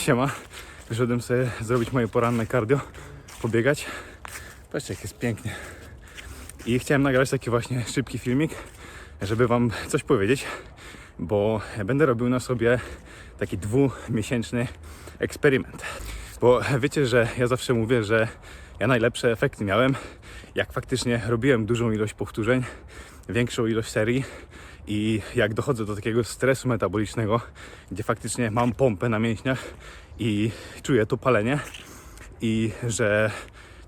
siema. Wyszedłem sobie zrobić moje poranne cardio, pobiegać. Patrzcie, jak jest pięknie. I chciałem nagrać taki właśnie szybki filmik, żeby Wam coś powiedzieć, bo będę robił na sobie taki dwumiesięczny eksperyment. Bo wiecie, że ja zawsze mówię, że ja najlepsze efekty miałem, jak faktycznie robiłem dużą ilość powtórzeń, większą ilość serii i jak dochodzę do takiego stresu metabolicznego, gdzie faktycznie mam pompę na mięśniach i czuję to palenie i że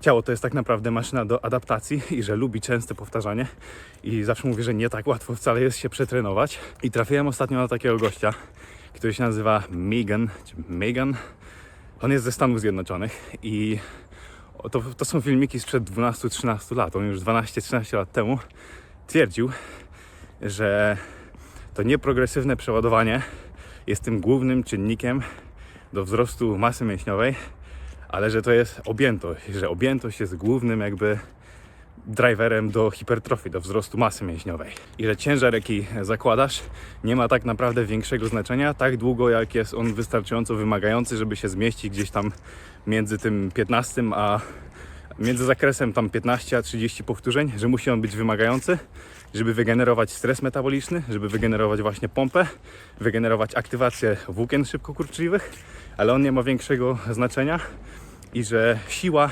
ciało to jest tak naprawdę maszyna do adaptacji i że lubi częste powtarzanie i zawsze mówię, że nie tak łatwo wcale jest się przetrenować. I trafiłem ostatnio na takiego gościa, który się nazywa Megan, czy Megan, on jest ze Stanów Zjednoczonych i to, to są filmiki sprzed 12-13 lat, on już 12-13 lat temu twierdził, że to nieprogresywne przeładowanie jest tym głównym czynnikiem do wzrostu masy mięśniowej, ale że to jest objętość, że objętość jest głównym jakby driverem do hipertrofii, do wzrostu masy mięśniowej. I że ciężar, jaki zakładasz, nie ma tak naprawdę większego znaczenia, tak długo jak jest on wystarczająco wymagający, żeby się zmieścić gdzieś tam między tym 15 a między zakresem tam 15 a 30 powtórzeń, że musi on być wymagający, żeby wygenerować stres metaboliczny, żeby wygenerować właśnie pompę, wygenerować aktywację włókien szybkokurczliwych, ale on nie ma większego znaczenia i że siła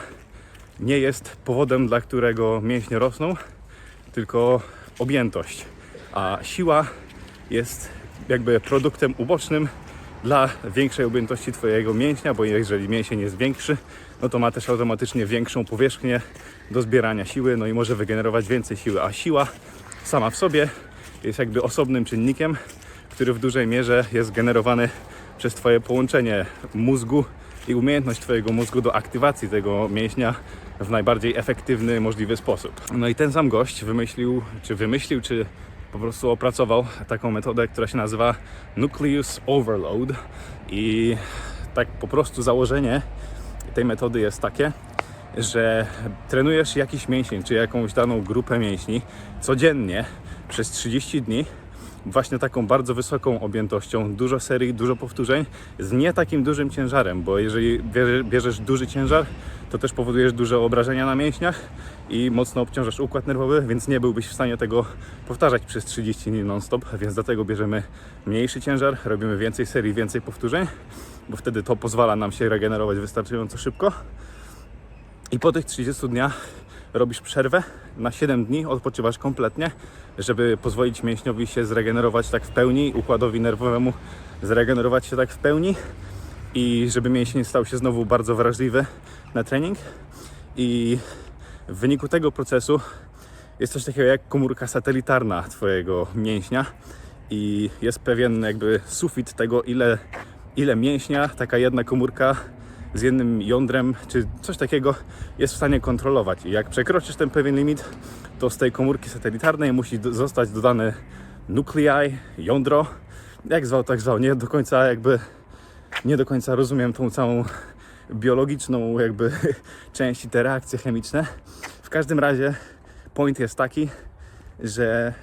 nie jest powodem, dla którego mięśnie rosną, tylko objętość. A siła jest jakby produktem ubocznym dla większej objętości Twojego mięśnia, bo jeżeli mięsień jest większy, no to ma też automatycznie większą powierzchnię do zbierania siły, no i może wygenerować więcej siły. A siła sama w sobie jest jakby osobnym czynnikiem, który w dużej mierze jest generowany przez Twoje połączenie mózgu i umiejętność Twojego mózgu do aktywacji tego mięśnia w najbardziej efektywny możliwy sposób. No i ten sam gość wymyślił, czy wymyślił, czy po prostu opracował taką metodę, która się nazywa Nucleus Overload i tak po prostu założenie tej metody jest takie, że trenujesz jakiś mięsień, czy jakąś daną grupę mięśni codziennie przez 30 dni właśnie taką bardzo wysoką objętością, dużo serii, dużo powtórzeń z nie takim dużym ciężarem, bo jeżeli bierze- bierzesz duży ciężar, to też powodujesz duże obrażenia na mięśniach i mocno obciążasz układ nerwowy, więc nie byłbyś w stanie tego powtarzać przez 30 dni non-stop, więc dlatego bierzemy mniejszy ciężar, robimy więcej serii, więcej powtórzeń, bo wtedy to pozwala nam się regenerować wystarczająco szybko. I po tych 30 dniach robisz przerwę na 7 dni, odpoczywasz kompletnie, żeby pozwolić mięśniowi się zregenerować tak w pełni, układowi nerwowemu zregenerować się tak w pełni i żeby mięsień stał się znowu bardzo wrażliwy na trening. I w wyniku tego procesu jest coś takiego jak komórka satelitarna Twojego mięśnia i jest pewien jakby sufit tego, ile, ile mięśnia taka jedna komórka z jednym jądrem, czy coś takiego jest w stanie kontrolować. I jak przekroczysz ten pewien limit, to z tej komórki satelitarnej musi zostać dodane nuclei, jądro, jak zwał, tak zwał. Nie do końca jakby, nie do końca rozumiem tą całą biologiczną jakby część i te reakcje chemiczne. W każdym razie point jest taki, że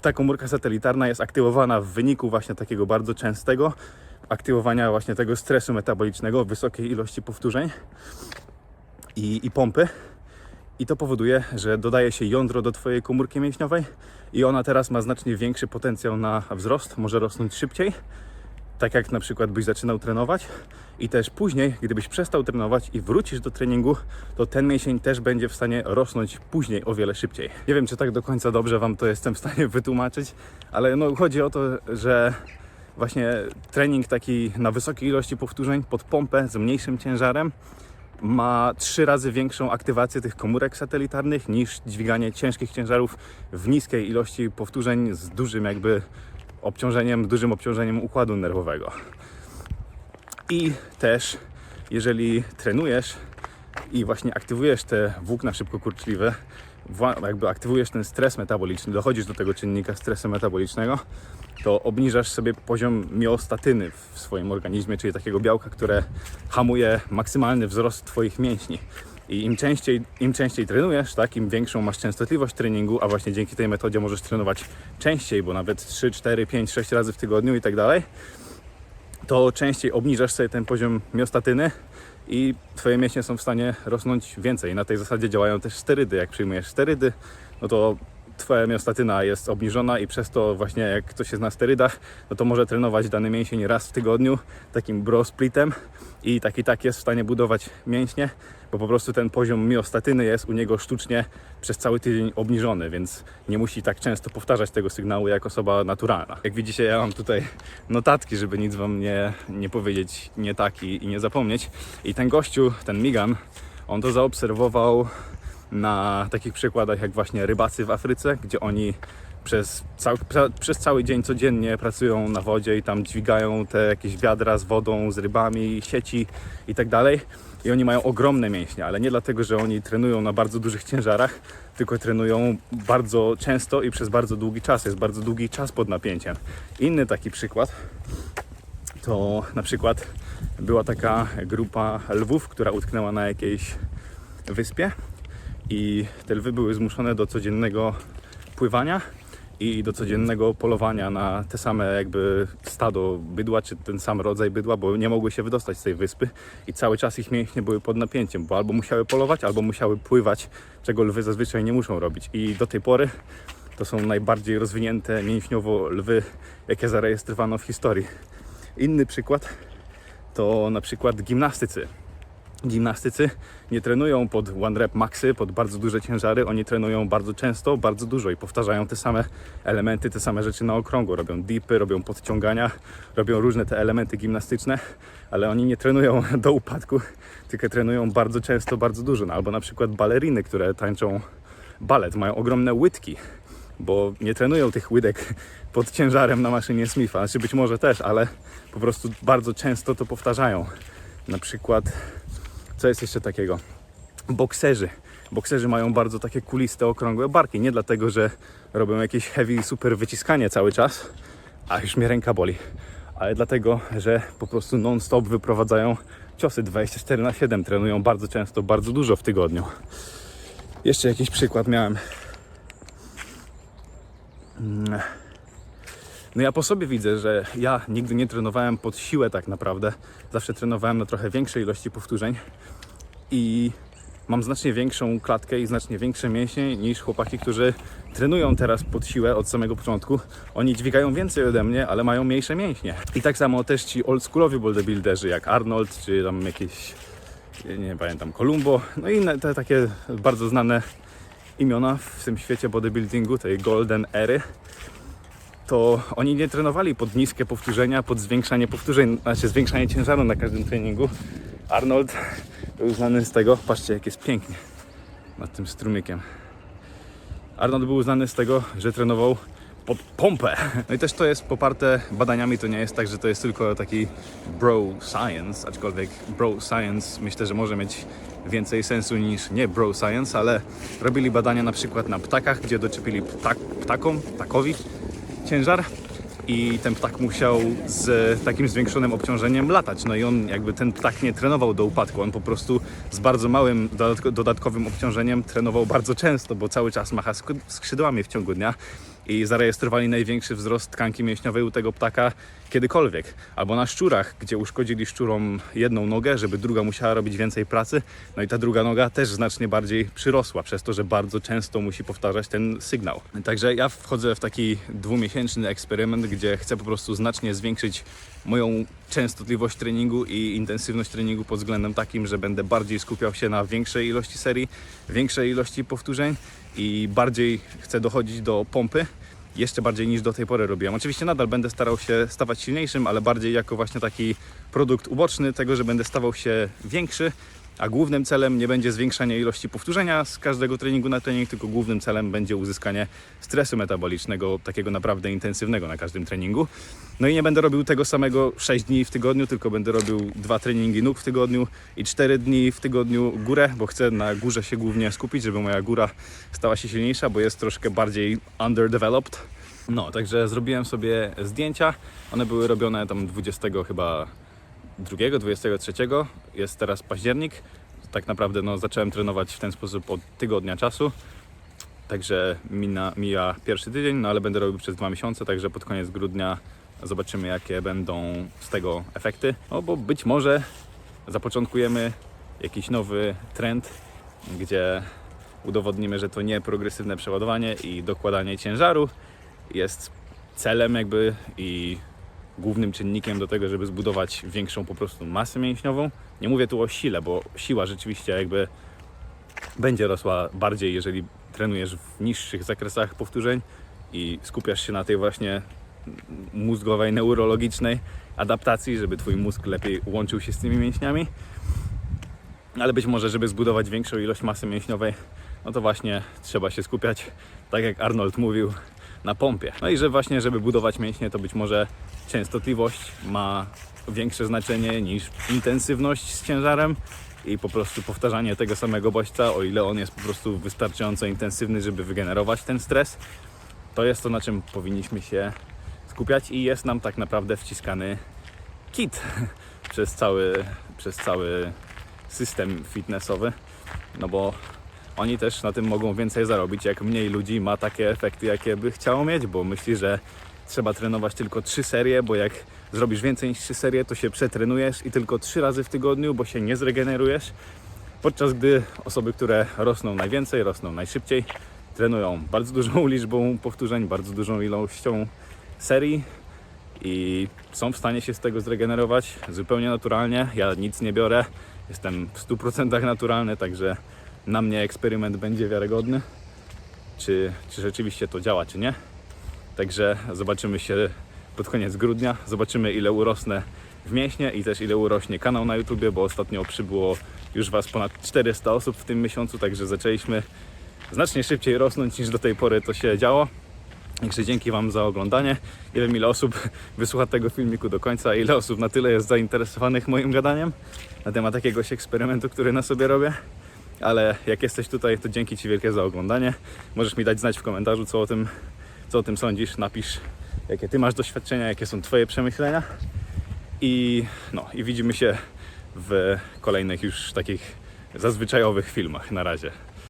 ta komórka satelitarna jest aktywowana w wyniku właśnie takiego bardzo częstego aktywowania właśnie tego stresu metabolicznego, wysokiej ilości powtórzeń i, i pompy. I to powoduje, że dodaje się jądro do Twojej komórki mięśniowej i ona teraz ma znacznie większy potencjał na wzrost, może rosnąć szybciej, tak jak na przykład byś zaczynał trenować i też później, gdybyś przestał trenować i wrócisz do treningu, to ten mięsień też będzie w stanie rosnąć później o wiele szybciej. Nie wiem, czy tak do końca dobrze Wam to jestem w stanie wytłumaczyć, ale no chodzi o to, że właśnie trening taki na wysokiej ilości powtórzeń pod pompę z mniejszym ciężarem ma trzy razy większą aktywację tych komórek satelitarnych niż dźwiganie ciężkich ciężarów w niskiej ilości powtórzeń z dużym jakby obciążeniem, dużym obciążeniem układu nerwowego. I też jeżeli trenujesz i właśnie aktywujesz te włókna szybkokurczliwe, wła- jakby aktywujesz ten stres metaboliczny, dochodzisz do tego czynnika stresu metabolicznego, to obniżasz sobie poziom miostatyny w swoim organizmie, czyli takiego białka, które hamuje maksymalny wzrost Twoich mięśni. I im częściej, im częściej trenujesz, tak, im większą masz częstotliwość treningu, a właśnie dzięki tej metodzie możesz trenować częściej, bo nawet 3, 4, 5, 6 razy w tygodniu i tak dalej, to częściej obniżasz sobie ten poziom miostatyny i twoje mięśnie są w stanie rosnąć więcej. Na tej zasadzie działają też sterydy. Jak przyjmujesz sterydy, no to twoja miostatyna jest obniżona i przez to właśnie jak ktoś jest na sterydach, no to może trenować dany mięsień raz w tygodniu takim bro splitem i tak i tak jest w stanie budować mięśnie, bo po prostu ten poziom miostatyny jest u niego sztucznie przez cały tydzień obniżony, więc nie musi tak często powtarzać tego sygnału jak osoba naturalna. Jak widzicie, ja mam tutaj notatki, żeby nic wam nie, nie powiedzieć nie tak i, i nie zapomnieć. I ten gościu, ten Migan, on to zaobserwował na takich przykładach jak właśnie rybacy w Afryce, gdzie oni przez cały, przez cały dzień codziennie pracują na wodzie i tam dźwigają te jakieś wiadra z wodą, z rybami, sieci i tak dalej. I oni mają ogromne mięśnie, ale nie dlatego, że oni trenują na bardzo dużych ciężarach, tylko trenują bardzo często i przez bardzo długi czas. Jest bardzo długi czas pod napięciem. Inny taki przykład to na przykład była taka grupa lwów, która utknęła na jakiejś wyspie i te lwy były zmuszone do codziennego pływania i do codziennego polowania na te same jakby stado bydła, czy ten sam rodzaj bydła, bo nie mogły się wydostać z tej wyspy i cały czas ich mięśnie były pod napięciem, bo albo musiały polować, albo musiały pływać, czego lwy zazwyczaj nie muszą robić. I do tej pory to są najbardziej rozwinięte mięśniowo lwy, jakie zarejestrowano w historii. Inny przykład to na przykład gimnastycy gimnastycy nie trenują pod one rep maxy, pod bardzo duże ciężary, oni trenują bardzo często, bardzo dużo i powtarzają te same elementy, te same rzeczy na okrągło. Robią dipy, robią podciągania, robią różne te elementy gimnastyczne, ale oni nie trenują do upadku, tylko trenują bardzo często, bardzo dużo. No, albo na przykład baleriny, które tańczą balet, mają ogromne łydki, bo nie trenują tych łydek pod ciężarem na maszynie Smitha. Znaczy być może też, ale po prostu bardzo często to powtarzają. Na przykład co jest jeszcze takiego? Bokserzy. Bokserzy mają bardzo takie kuliste, okrągłe barki. Nie dlatego, że robią jakieś heavy, super wyciskanie cały czas, a już mnie ręka boli, ale dlatego, że po prostu non-stop wyprowadzają ciosy 24 na 7. Trenują bardzo często, bardzo dużo w tygodniu. Jeszcze jakiś przykład miałem. Mm. No ja po sobie widzę, że ja nigdy nie trenowałem pod siłę tak naprawdę. Zawsze trenowałem na trochę większej ilości powtórzeń i mam znacznie większą klatkę i znacznie większe mięśnie niż chłopaki, którzy trenują teraz pod siłę od samego początku. Oni dźwigają więcej ode mnie, ale mają mniejsze mięśnie. I tak samo też ci oldschoolowi bodybuilderzy jak Arnold, czy tam jakieś, nie pamiętam, Columbo, no i te takie bardzo znane imiona w tym świecie bodybuildingu, tej golden ery to oni nie trenowali pod niskie powtórzenia, pod zwiększanie powtórzeń, znaczy zwiększanie ciężaru na każdym treningu. Arnold był znany z tego, patrzcie jak jest pięknie nad tym strumykiem. Arnold był znany z tego, że trenował pod pompę. No i też to jest poparte badaniami, to nie jest tak, że to jest tylko taki bro science, aczkolwiek bro science myślę, że może mieć więcej sensu niż nie bro science, ale robili badania na przykład na ptakach, gdzie doczepili ptak, ptakom, ptakowi ciężar i ten ptak musiał z takim zwiększonym obciążeniem latać. No i on jakby ten ptak nie trenował do upadku, on po prostu z bardzo małym dodatko- dodatkowym obciążeniem trenował bardzo często, bo cały czas macha sk- skrzydłami w ciągu dnia i zarejestrowali największy wzrost tkanki mięśniowej u tego ptaka kiedykolwiek. Albo na szczurach, gdzie uszkodzili szczurom jedną nogę, żeby druga musiała robić więcej pracy, no i ta druga noga też znacznie bardziej przyrosła, przez to, że bardzo często musi powtarzać ten sygnał. Także ja wchodzę w taki dwumiesięczny eksperyment, gdzie chcę po prostu znacznie zwiększyć moją częstotliwość treningu i intensywność treningu pod względem takim, że będę bardziej skupiał się na większej ilości serii, większej ilości powtórzeń i bardziej chcę dochodzić do pompy jeszcze bardziej niż do tej pory robiłem. Oczywiście nadal będę starał się stawać silniejszym, ale bardziej jako właśnie taki produkt uboczny tego, że będę stawał się większy, a głównym celem nie będzie zwiększanie ilości powtórzenia z każdego treningu na trening, tylko głównym celem będzie uzyskanie stresu metabolicznego, takiego naprawdę intensywnego na każdym treningu. No i nie będę robił tego samego 6 dni w tygodniu, tylko będę robił dwa treningi nóg w tygodniu i 4 dni w tygodniu górę, bo chcę na górze się głównie skupić, żeby moja góra stała się silniejsza, bo jest troszkę bardziej underdeveloped. No, także zrobiłem sobie zdjęcia. One były robione tam 20 chyba 2, 23. Jest teraz październik. Tak naprawdę no, zacząłem trenować w ten sposób od tygodnia czasu. Także mina, mija pierwszy tydzień, no ale będę robił przez dwa miesiące, także pod koniec grudnia Zobaczymy, jakie będą z tego efekty. No bo być może zapoczątkujemy jakiś nowy trend, gdzie udowodnimy, że to nie progresywne przeładowanie i dokładanie ciężaru jest celem jakby i głównym czynnikiem do tego, żeby zbudować większą po prostu masę mięśniową. Nie mówię tu o sile, bo siła rzeczywiście jakby będzie rosła bardziej, jeżeli trenujesz w niższych zakresach powtórzeń i skupiasz się na tej właśnie mózgowej, neurologicznej adaptacji, żeby twój mózg lepiej łączył się z tymi mięśniami. Ale być może, żeby zbudować większą ilość masy mięśniowej, no to właśnie trzeba się skupiać, tak jak Arnold mówił, na pompie. No i że właśnie, żeby budować mięśnie, to być może częstotliwość ma większe znaczenie niż intensywność z ciężarem i po prostu powtarzanie tego samego bodźca, o ile on jest po prostu wystarczająco intensywny, żeby wygenerować ten stres, to jest to, na czym powinniśmy się skupiać i jest nam tak naprawdę wciskany kit przez cały, przez cały system fitnessowy, no bo oni też na tym mogą więcej zarobić, jak mniej ludzi ma takie efekty, jakie by chciało mieć, bo myśli, że trzeba trenować tylko trzy serie, bo jak zrobisz więcej niż trzy serie, to się przetrenujesz i tylko trzy razy w tygodniu, bo się nie zregenerujesz. Podczas gdy osoby, które rosną najwięcej, rosną najszybciej, trenują bardzo dużą liczbą powtórzeń, bardzo dużą ilością serii i są w stanie się z tego zregenerować zupełnie naturalnie. Ja nic nie biorę, jestem w 100% naturalny, także na mnie eksperyment będzie wiarygodny, czy, czy rzeczywiście to działa, czy nie. Także zobaczymy się pod koniec grudnia, zobaczymy ile urosnę w mięśnie i też ile urośnie kanał na YouTubie, bo ostatnio przybyło już Was ponad 400 osób w tym miesiącu, także zaczęliśmy znacznie szybciej rosnąć niż do tej pory to się działo. Także dzięki Wam za oglądanie. Nie wiem ile osób wysłucha tego filmiku do końca, ile osób na tyle jest zainteresowanych moim gadaniem na temat jakiegoś eksperymentu, który na sobie robię. Ale jak jesteś tutaj, to dzięki Ci wielkie za oglądanie. Możesz mi dać znać w komentarzu, co o tym, co o tym sądzisz. Napisz, jakie Ty masz doświadczenia, jakie są Twoje przemyślenia. I, no, i widzimy się w kolejnych już takich zazwyczajowych filmach. Na razie.